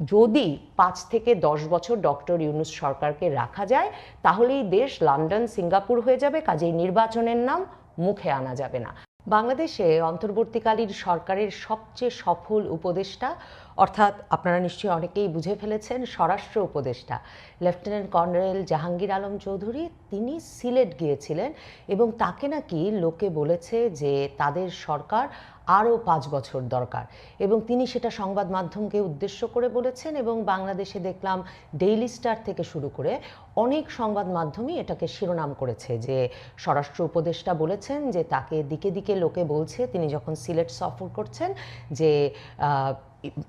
যদি পাঁচ থেকে দশ বছর ডক্টর ইউনুস সরকারকে রাখা যায়, তাহলেই দেশ লন্ডন, সিঙ্গাপুর হয়ে যাবে, কাজেই নির্বাচনের নাম মুখে আনা যাবে না। বাংলাদেশে অন্তর্বর্তীকালীন সরকারের সবচেয়ে সফল উপদেষ্টা অর্থাৎ আপনারা নিশ্চয়ই অনেকেই বুঝে ফেলেছেন স্বরাষ্ট্র উপদেষ্টা, লেফটেন্যান্ট কর্নেল জাহাঙ্গীর আলম চৌধুরী তিনি সিলেট গিয়েছিলেন এবং তাকে নাকি লোকে বলেছে যে তাদের সরকার আরও পাঁচ বছর দরকার এবং তিনি সেটা সংবাদ মাধ্যমকে উদ্দেশ্য করে বলেছেন এবং বাংলাদেশে দেখলাম ডেইলি স্টার থেকে শুরু করে অনেক সংবাদ মাধ্যমই এটাকে শিরোনাম করেছে যে স্বরাষ্ট্র উপদেষ্টা বলেছেন যে তাকে দিকে দিকে লোকে বলছে। তিনি যখন সিলেট সফর করছেন যে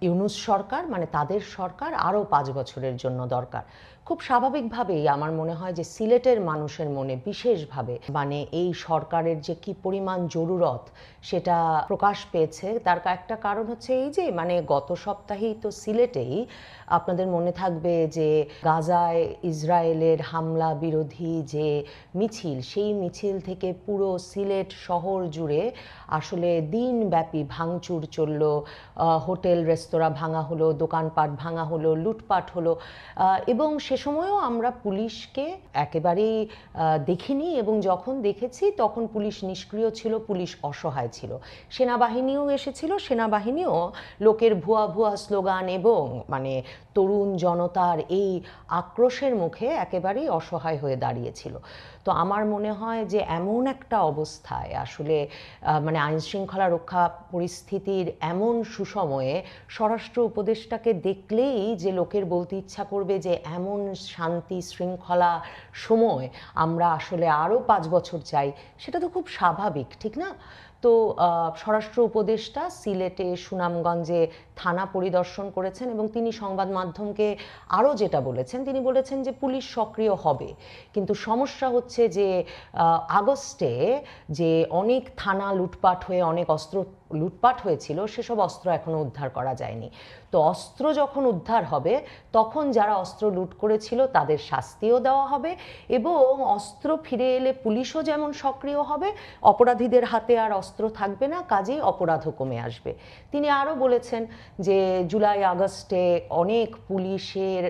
ইউনুস সরকার মানে তাদের সরকার আরও পাঁচ বছরের জন্য দরকার। খুব স্বাভাবিকভাবেই আমার মনে হয় যে সিলেটের মানুষের মনে বিশেষভাবে মানে এই সরকারের যে কি পরিমাণ জরুরত সেটা প্রকাশ পেয়েছে। তার একটা কারণ হচ্ছে এই যে মানে গত সপ্তাহেই তো সিলেটেই আপনাদের মনে থাকবে যে গাজায় ইসরায়েলের হামলা বিরোধী যে মিছিল, সেই মিছিল থেকে পুরো সিলেট শহর জুড়ে আসলে দিনব্যাপী ভাঙচুর চলল। হোটেল, রেস্তোরাঁ ভাঙা হলো, দোকানপাট ভাঙা হলো, লুটপাট হলো। এবং সে সময়ও আমরা পুলিশকে একেবারেই দেখিনি এবং যখন দেখেছি তখন পুলিশ নিষ্ক্রিয় ছিল, পুলিশ অসহায় ছিল। সেনাবাহিনীও এসেছিল, সেনাবাহিনীও লোকের ভুয়া ভুয়া স্লোগান এবং মানে তরুণ জনতার এই আক্রোশের মুখে একেবারেই অসহায় হয়ে দাঁড়িয়েছিল। তো আমার মনে হয় যে এমন একটা অবস্থায় আসলে মানে আইন শৃঙ্খলা রক্ষা পরিস্থিতির এমন সুসময়ে স্বরাষ্ট্র উপদেষ্টাকে দেখলেই যে লোকের বলতে ইচ্ছা করবে যে এমন শান্তি শৃঙ্খলা সময় আমরা আসলে আরও পাঁচ বছর চাই, সেটা তো খুব স্বাভাবিক, ঠিক না? তো স্বরাষ্ট্র উপদেষ্টা সিলেটে সুনামগঞ্জে থানা পরিদর্শন করেছেন এবং তিনি সংবাদ মাধ্যমকে আরও যেটা বলেছেন, তিনি বলেছেন যে পুলিশ সক্রিয় হবে। কিন্তু সমস্যা হচ্ছে যে আগস্টে যে অনেক থানা লুটপাট হয়ে, অনেক অস্ত্র লুটপাট হয়েছিল, সেসব অস্ত্র এখনও উদ্ধার করা যায়নি। তো অস্ত্র যখন উদ্ধার হবে, তখন যারা অস্ত্র লুট করেছিল তাদের শাস্তিও দেওয়া হবে এবং অস্ত্র ফিরে এলে পুলিশও যেমন সক্রিয় হবে, অপরাধীদের হাতে আর অস্ত্র থাকবে না, কাজেই অপরাধও কমে আসবে। তিনি আরও বলেছেন যে জুলাই আগস্টে অনেক পুলিশের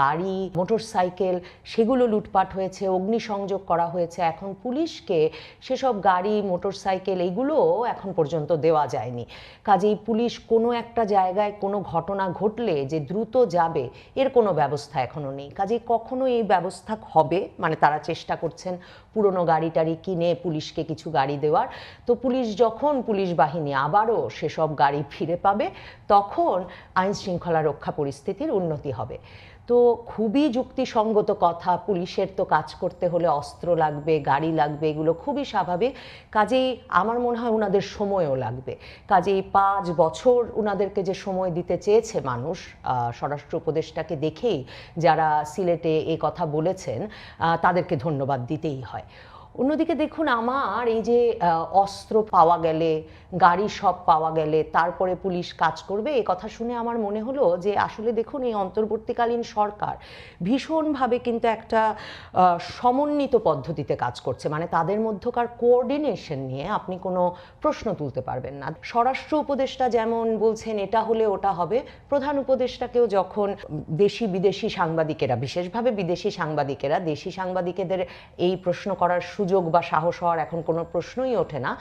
গাড়ি, মোটরসাইকেল সেগুলো লুটপাট হয়েছে, অগ্নিসংযোগ করা হয়েছে। এখন পুলিশকে সেসব গাড়ি, মোটরসাইকেল এইগুলো এখন পর্যন্ত দেওয়া যায়নি। কাজেই পুলিশ কোনো একটা জায়গায় কোনো ঘটনা ঘটলে যে দ্রুত যাবে, এর কোনো ব্যবস্থা এখনও নেই। কাজেই কখনো এই ব্যবস্থা হবে? মানে তারা চেষ্টা করছেন পুরনো গাড়ি টাড়ি কিনে পুলিশকে কিছু গাড়ি দেওয়ার। তো পুলিশ যখন পুলিশ বাহিনী আবারও সেসব গাড়ি ফিরে পাবে তখন আইন শৃঙ্খলা রক্ষা পরিস্থিতির উন্নতি হবে। তো খুবই যুক্তিসঙ্গত কথা, পুলিশের তো কাজ করতে হলে অস্ত্র লাগবে, গাড়ি লাগবে, এগুলো খুবই স্বাভাবিক। কাজেই আমার মনে হয় ওনাদের সময়ও লাগবে। কাজেই পাঁচ বছর ওনাদেরকে যে সময় দিতে চেয়েছে মানুষ স্বরাষ্ট্র উপদেষ্টাকে দেখেই যারা সিলেটে এ কথা বলেছেন তাদেরকে ধন্যবাদ দিতেই হয়। অন্যদিকে দেখুন, আমার এই যে অস্ত্র পাওয়া গেলে, গাড়ি সব পাওয়া গেলে, তারপরে পুলিশ কাজ করবে, এ কথা শুনে আমার মনে হলো যে, আসলে দেখুন, এই অন্তর্বর্তীকালীন সরকার ভীষণভাবে কিন্তু একটা সমন্বিত পদ্ধতিতে কাজ করছে। মানে তাদের মধ্যকার কোঅর্ডিনেশন নিয়ে আপনি কোনো প্রশ্ন তুলতে পারবেন না। স্বরাষ্ট্র উপদেষ্টা যেমন বলছেন, এটা হলে ওটা হবে। প্রধান উপদেষ্টাকেও যখন দেশি বিদেশি সাংবাদিকেরা, বিশেষভাবে বিদেশি সাংবাদিকেরা, দেশি সাংবাদিকেদের এই প্রশ্ন করার সুযোগ বা সাহস হওয়ার এখন কোনো প্রশ্নই ওঠে না।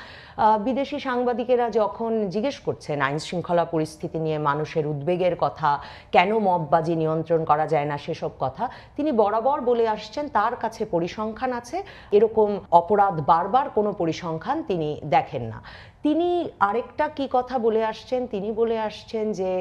বিদেশি সাংবাদিকেরা যখন জিজ্ঞেস করছেন আইন শৃঙ্খলা পরিস্থিতি নিয়ে মানুষের উদ্বেগের কথা, কেন মববাজি নিয়ন্ত্রণ করা যায় না সেসব কথা, তিনি বরাবর বলে আসছেন, তার কাছে পরিসংখ্যান আছে, এরকম অপরাধ বারবার কোনো পরিসংখ্যান তিনি দেখেন না। তিনি আরেকটা কি কথা বলে আসছেন? তিনি বলে আসছেন যে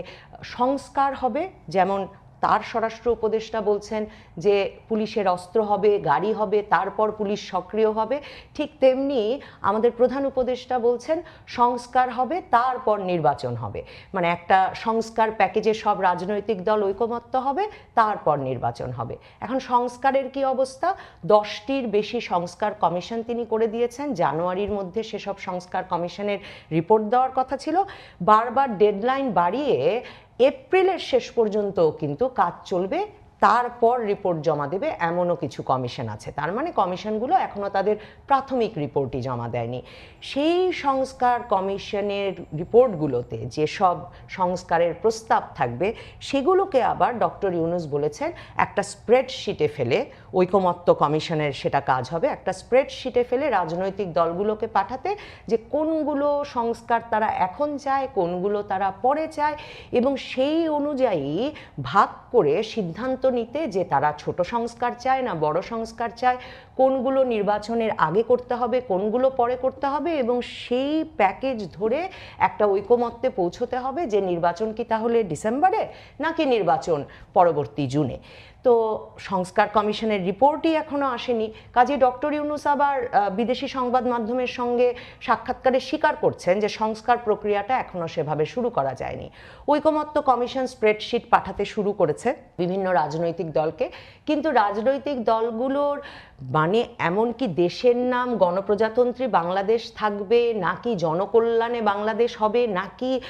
সংস্কার হবে, যেমন তার স্বরাষ্ট্র উপদেষ্টা বলছেন যে পুলিশের অস্ত্র হবে, গাড়ি হবে, তারপর পুলিশ সক্রিয় হবে। ঠিক তেমনি আমাদের প্রধান উপদেষ্টা বলছেন সংস্কার হবে, তারপর নির্বাচন হবে। মানে একটা সংস্কার প্যাকেজে সব রাজনৈতিক দল ঐকমত্য হবে, তারপর নির্বাচন হবে। এখন সংস্কারের কি অবস্থা? দশটির বেশি সংস্কার কমিশন তিনি করে দিয়েছেন। জানুয়ারির মধ্যে সেসব সংস্কার কমিশনের রিপোর্ট দেওয়ার কথা ছিল। বারবার ডেডলাইন বাড়িয়ে এপ্রিলের শেষ পর্যন্ত কিন্তু কাজ চলবে, তারপর রিপোর্ট জমা দেবে এমনও কিছু কমিশন আছে। তার মানে কমিশনগুলো এখনও তাদের প্রাথমিক রিপোর্টই জমা দেয়নি। সেই সংস্কার কমিশনের রিপোর্টগুলোতে যেসব সংস্কারের প্রস্তাব থাকবে, সেগুলোকে আবার ডক্টর ইউনুস বলেছেন একটা স্প্রেডশিটে ফেলে ঐকমত্য কমিশনের সেটা কাজ হবে। একটা স্প্রেডশিটে ফেলে রাজনৈতিক দলগুলোকে পাঠাতে যে কোনগুলো সংস্কার তারা এখন চায়, কোনগুলো তারা পরে চায় এবং সেই অনুযায়ী ভাগ করে সিদ্ধান্ত নিতে যে তারা ছোট সংস্কার চায় না বড় সংস্কার চায়, কোনগুলো নির্বাচনের আগে করতে হবে, কোনগুলো পরে করতে হবে এবং সেই প্যাকেজ ধরে একটা ঐকমত্যে পৌঁছতে হবে যে নির্বাচন কি তাহলে ডিসেম্বরে নাকি নির্বাচন পরবর্তী জুনে। তো সংস্কার কমিশনের রিপোর্টই এখনও আসেনি। কাজে ডক্টর ইউনুস আবার বিদেশি সংবাদ মাধ্যমের সঙ্গে সাক্ষাৎকারে স্বীকার করছেন যে সংস্কার প্রক্রিয়াটা এখনও সেভাবে শুরু করা যায়নি। ঐকমত্য কমিশন স্প্রেডশিট পাঠাতে শুরু করেছে বিভিন্ন রাজনৈতিক দলকে। কিন্তু রাজনৈতিক দলগুলোর মানে এমনকি দেশের নাম গণপ্রজাতন্ত্রী বাংলাদেশ থাকবে, নাকি জনকল্যাণে বাংলাদেশ হবে, নাকি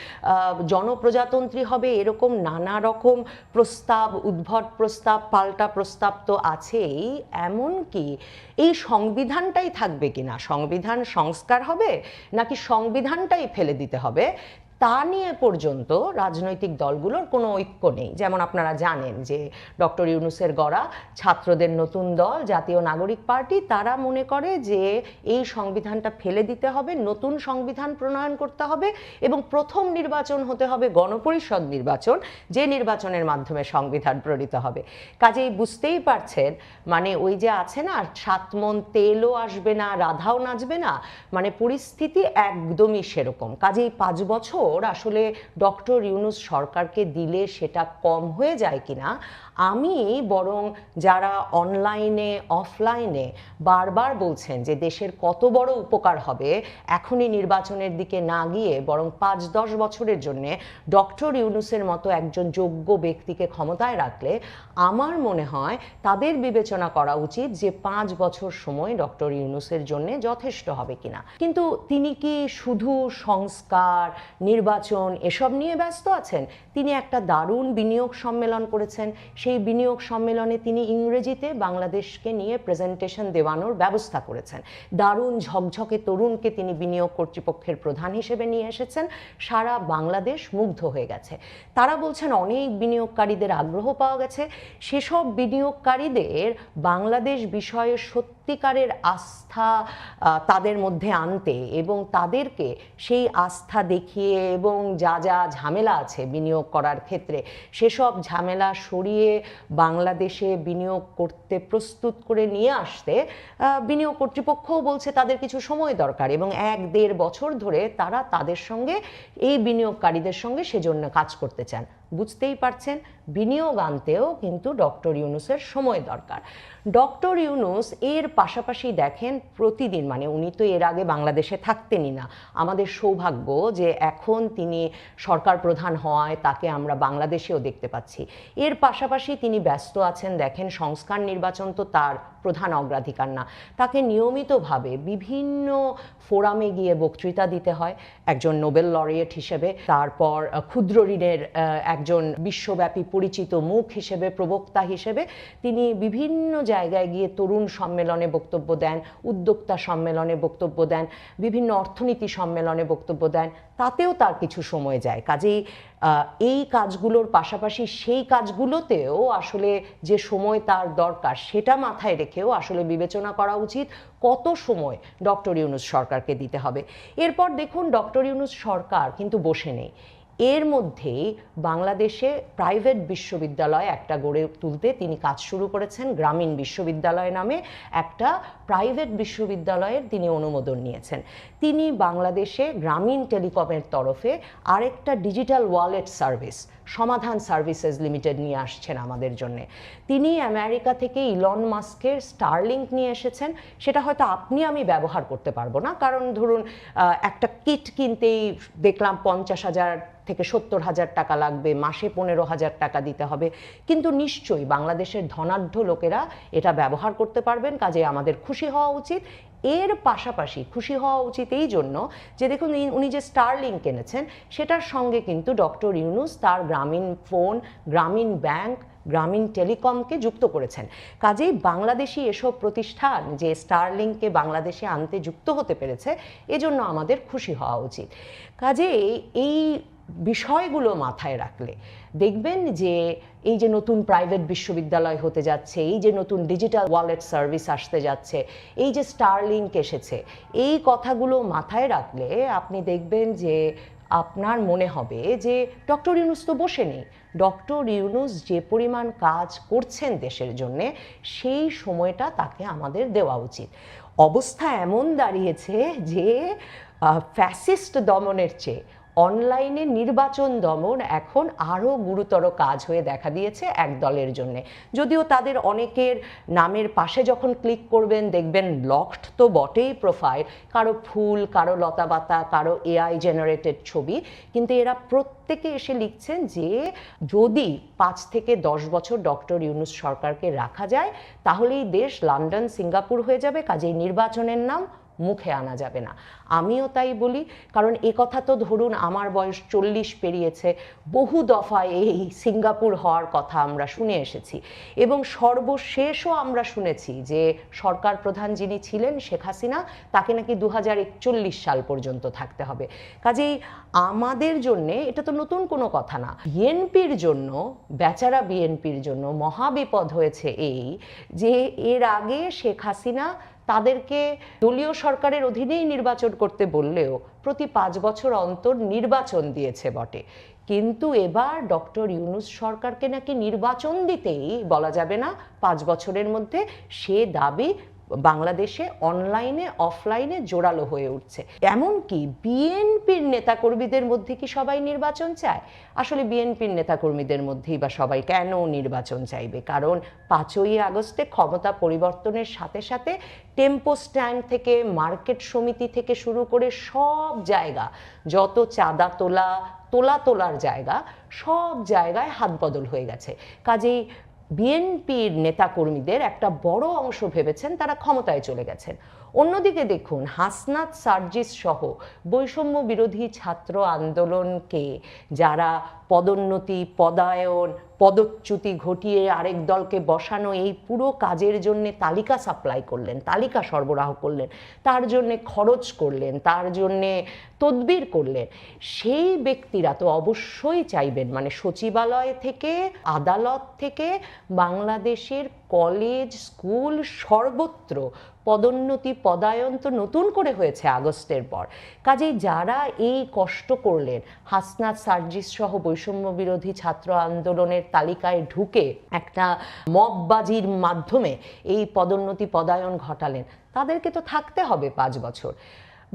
জনপ্রজাতন্ত্রী হবে, এরকম নানা রকম প্রস্তাব, উদ্ভট প্রস্তাব, পাল্টা প্রস্তাব তো আছেই। এমনকি এই সংবিধানটাই থাকবে কিনা? সংবিধান সংস্কার হবে, নাকি সংবিধানটাই ফেলে দিতে হবে? তা নিয়ে পর্যন্ত রাজনৈতিক দলগুলোর কোনো ঐক্য নেই। যেমন আপনারা জানেন যে ডক্টর ইউনুসের গড়া, ছাত্রদের নতুন দল, জাতীয় নাগরিক পার্টি, তারা মনে করে যে এই সংবিধানটা ফেলে দিতে হবে, নতুন সংবিধান প্রণয়ন করতে হবে এবং প্রথম নির্বাচন হতে হবে গণপরিষদ নির্বাচন, যে নির্বাচনের মাধ্যমে সংবিধান প্রণীত হবে। কাজেই বুঝতেই পারছেন মানে ওই যে আছে না, সাত মন তেলও আসবে না, রাধাও নাচবে না মানে পরিস্থিতি একদমই সেরকম। কাজেই পাঁচ বছর আসলে ডক্টর ইউনুস সরকারকে দিলে সেটা কম হয়ে যায় কিনা আমি বরং যারা অনলাইনে, অফলাইনে বারবার বলছেন যে দেশের কত বড় উপকার হবে, এখনই নির্বাচনের দিকে না গিয়ে বরং পাঁচ দশ বছরের জন্যে ডক্টর ইউনুসের মতো একজন যোগ্য ব্যক্তিকে ক্ষমতায় রাখলে আমার মনে হয় তাদের বিবেচনা করা উচিত যে পাঁচ বছর সময় ডক্টর ইউনুসের জন্য যথেষ্ট হবে কিনা। কিন্তু তিনি কি শুধু সংস্কার, নির্বাচন, এসব নিয়ে ব্যস্ত আছেন? তিনি একটা দারুণ বিনিয়োগ সম্মেলন করেছেন সেই বিনিয়োগ সম্মেলনে তিনি ইংরেজিতে বাংলাদেশকে নিয়ে প্রেজেন্টেশন দেওয়ানোর ব্যবস্থা করেছেন। দারুণ ঝকঝকে তরুণকে তিনি বিনিয়োগ কর্তৃপক্ষের প্রধান হিসেবে নিয়ে এসেছেন। সারা বাংলাদেশ মুগ্ধ হয়ে গেছে। তারা বলছেন, অনেক বিনিয়োগকারীদের আগ্রহ পাওয়া গেছে। সেসব বিনিয়োগকারীদের বাংলাদেশ বিষয়ে সত্যিকারের আস্থা তাদের মধ্যে আনতে এবং তাদেরকে সেই আস্থা দেখিয়ে এবং যা যা ঝামেলা আছে বিনিয়োগ করার ক্ষেত্রে, সেসব ঝামেলা সরিয়ে বাংলাদেশে বিনিয়োগ করতে প্রস্তুত করে নিয়ে আসতে বিনিয়োগ কর্তৃপক্ষও বলছে তাদের কিছু সময় দরকার এবং এক দেড় বছর ধরে তারা তাদের সঙ্গে, এই বিনিয়োগকারীদের সঙ্গে সেজন্য কাজ করতে চান। বুঝতেই পারছেন, বিনিয়োগ আনতেও কিন্তু ডক্টর ইউনুসের সময় দরকার। ডক্টর ইউনুস এর পাশাপাশি দেখেন প্রতিদিন মানে উনি তো এর আগে বাংলাদেশে থাকতেনই না, আমাদের সৌভাগ্য যে এখন তিনি সরকার প্রধান হওয়ায় তাকে আমরা বাংলাদেশেও দেখতে পাচ্ছি। এর পাশাপাশি তিনি ব্যস্ত আছেন, দেখেন সংস্কার নির্বাচন তো তার প্রধান অগ্রাধিকার না। তাকে নিয়মিতভাবে বিভিন্ন ফোরামে গিয়ে বক্তৃতা দিতে হয়, একজন নোবেল লরিয়েট হিসেবে, তারপর ক্ষুদ্র ঋণের একজন বিশ্বব্যাপী পরিচিত মুখ হিসেবে, প্রবক্তা হিসেবে তিনি বিভিন্ন জায়গায় গিয়ে তরুণ সম্মেলনে বক্তব্য দেন, উদ্যোক্তা সম্মেলনে বক্তব্য দেন, বিভিন্ন অর্থনীতি সম্মেলনে বক্তব্য দেন। তাতেও তার কিছু সময় যায়। কাজেই এই কাজগুলোর পাশাপাশি সেই কাজগুলোতেও আসলে যে সময় তার দরকার সেটা মাথায় রেখেও আসলে বিবেচনা করা উচিত কত সময় ডক্টর ইউনুস সরকারকে দিতে হবে। এরপর দেখুন, ডক্টর ইউনুস সরকার কিন্তু বসে নেই। এর মধ্যেই বাংলাদেশে প্রাইভেট বিশ্ববিদ্যালয় একটা গড়ে তুলতে তিনি কাজ শুরু করেছেন। গ্রামীণ বিশ্ববিদ্যালয় নামে একটা প্রাইভেট বিশ্ববিদ্যালয়ের তিনি অনুমোদন নিয়েছেন। তিনি বাংলাদেশে গ্রামীণ টেলিকমের তরফে আরেকটা digital wallet service Samadhan services limited নিয়ে আসছেন আমাদের জন্য। তিনি আমেরিকা থেকে ইলন মাস্কের স্টারলিংক নিয়ে এসেছেন। সেটা হয়তো আপনি আমি ব্যবহার করতে পারব না। কারণ ধরুন একটা কিট কিনতেই দেখলাম পঞ্চাশ হাজার থেকে সত্তর হাজার টাকা লাগবে, মাসে পনেরো হাজার টাকা দিতে হবে। কিন্তু নিশ্চয়ই বাংলাদেশের ধনাঢ্য লোকেরা এটা ব্যবহার করতে পারবেন। কাজে আমাদের খুশি হওয়া উচিত। এর পাশাপাশি খুশি হওয়া উচিত এই জন্য যে দেখুন উনি যে স্টারলিংক এনেছেন, সেটার সঙ্গে কিন্তু ডক্টর ইউনুস তার গ্রামীণ ফোন, গ্রামীণ ব্যাংক, গ্রামীণ টেলিকমকে যুক্ত করেছেন। কাজেই বাংলাদেশি এসব প্রতিষ্ঠান যে স্টারলিংকে বাংলাদেশে আনতে যুক্ত হতে পেরেছে, এজন্য আমাদের খুশি হওয়া উচিত। কাজেই এই বিষয়গুলো মাথায় রাখলে দেখবেন যে এই যে নতুন প্রাইভেট বিশ্ববিদ্যালয় হতে যাচ্ছে, এই যে নতুন ডিজিটাল ওয়ালেট সার্ভিস আসতে যাচ্ছে, এই যে স্টারলিংক এসেছে, এই কথাগুলো মাথায় রাখলে আপনি দেখবেন যে আপনার মনে হবে যে ডক্টর ইউনুস তো বসে নেই। ডক্টর ইউনুস যে পরিমাণ কাজ করছেন দেশের জন্যে, সেই সময়টা তাকে আমাদের দেওয়া উচিত। অবস্থা এমন দাঁড়িয়েছে যে ফ্যাসিস্ট দমনের চেয়ে অনলাইনে নির্বাচন দমন এখন আরও গুরুতর কাজ হয়ে দেখা দিয়েছে এক দলের জন্য। যদিও তাদের অনেকের নামের পাশে যখন ক্লিক করবেন, দেখবেন লকড তো বটেই প্রোফাইল কারও ফুল, কারও লতাপাতা, কারও এআই জেনারেটেড ছবি। কিন্তু এরা প্রত্যেকে এসে লিখছেন যে, যদি পাঁচ থেকে দশ বছর ডক্টর ইউনুস সরকারকে রাখা যায়, তাহলেই দেশ লন্ডন, সিঙ্গাপুর হয়ে যাবে। কাজেই নির্বাচনের নাম মুখে আনা যাবে না। আমিও তাই বলি, কারণ এ কথা তো ধরুন আমার বয়স চল্লিশ পেরিয়েছে, বহু দফায় এই সিঙ্গাপুর হওয়ার কথা আমরা শুনে এসেছি। এবং সর্বশেষও আমরা শুনেছি যে সরকার প্রধান যিনি ছিলেন শেখ হাসিনা, তাকে নাকি দু হাজার একচল্লিশ সাল পর্যন্ত থাকতে হবে। কাজেই আমাদের জন্য এটা তো নতুন কোনো কথা না। বিএনপির জন্য, বেচারা বিএনপির জন্য মহাবিপদ হয়েছে এই যে এর আগে শেখ হাসিনা তাদেরকে দলীয় সরকারের অধীনেই নির্বাচন করতে বললেও প্রতি পাঁচ বছর অন্তর নির্বাচন দিয়েছে বটে। কিন্তু এবার ডক্টর ইউনুস সরকারকে নাকি নির্বাচন দিতেই বলা যাবে না, পাঁচ বছরের মধ্যে সে দাবি বাংলাদেশে অনলাইনে, অফলাইনে জোরালো হয়ে উঠছে। এমনকি বিএনপির নেতাকর্মীদের মধ্যে কি সবাই নির্বাচন চায়? আসলে বিএনপির নেতাকর্মীদের মধ্যেই বা সবাই কেন নির্বাচন চাইবে? কারণ পাঁচই আগস্টে ক্ষমতা পরিবর্তনের সাথে সাথে টেম্পো স্ট্যান্ড থেকে, মার্কেট সমিতি থেকে শুরু করে সব জায়গা, যত চাঁদা তোলা তোলা তোলার জায়গা, সব জায়গায় হাত বদল হয়ে গেছে। কাজেই বিএনপির নেতাকর্মীদের একটা বড় অংশ ভেবেছেন তারা ক্ষমতায় চলে গেছেন। অন্যদিকে দেখুন, হাসনাত সার্জিস সহ বৈষম্য বিরোধী ছাত্র আন্দোলনকে যারা পদোন্নতি, পদায়ন, পদচ্যুতি ঘটিয়ে আরেক দলকে বসানো, এই পুরো কাজের জন্য তালিকা সাপ্লাই করলেন, তালিকা সরবরাহ করলেন, তার জন্যে খরচ করলেন, তার জন্যে তদবির করলেন, সেই ব্যক্তিরা তো অবশ্যই চাইবেন মানে সচিবালয় থেকে, আদালত থেকে, বাংলাদেশের কলেজ, স্কুল সর্বত্র পদোন্নতি, পদায়ন তো নতুন করে হয়েছে আগস্টের পর। কাজেই যারা এই কষ্ট করলেন, হাসনাত সার্জিস সহ বৈষম্য বিরোধী ছাত্র আন্দোলনের তালিকায় ঢুকে একটা মববাজির মাধ্যমে এই পদোন্নতি, পদায়ন ঘটালেন, তাদেরকে তো থাকতে হবে পাঁচ বছর।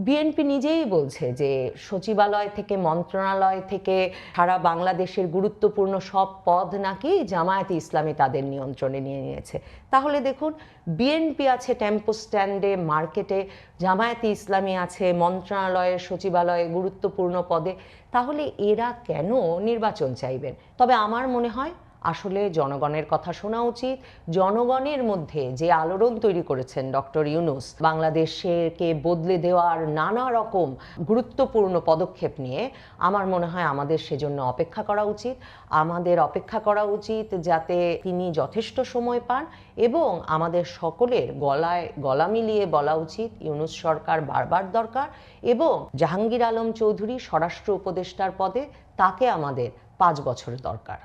বিএনপি নিজেই বলছে যে সচিবালয় থেকে, মন্ত্রণালয় থেকে সারা বাংলাদেশের গুরুত্বপূর্ণ সব পদ নাকি জামায়াতে ইসলামী তাদের নিয়ন্ত্রণে নিয়ে নিয়েছে। তাহলে দেখুন বিএনপি আছে টেম্পো স্ট্যান্ডে, মার্কেটে, জামায়াতে ইসলামী আছে, মন্ত্রণালয়ে, সচিবালয়ে গুরুত্বপূর্ণ পদে। তাহলে এরা কেন নির্বাচন চাইবেন? তবে আমার মনে হয় আসলে জনগণের কথা শোনা উচিত। জনগণের মধ্যে যে আলোড়ন তৈরি করেছেন ডক্টর ইউনুস, বাংলাদেশকে বদলে দেওয়ার নানা রকম গুরুত্বপূর্ণ পদক্ষেপ নিয়ে আমার মনে হয় আমাদের সেজন্য অপেক্ষা করা উচিত। আমাদের অপেক্ষা করা উচিত যাতে তিনি যথেষ্ট সময় পান এবং আমাদের সকলের গলায় গলা মিলিয়ে বলা উচিত, ইউনুস সরকার বারবার দরকার এবং জাহাঙ্গীর আলম চৌধুরী স্বরাষ্ট্র উপদেষ্টার পদে তাকে আমাদের পাঁচ বছর দরকার।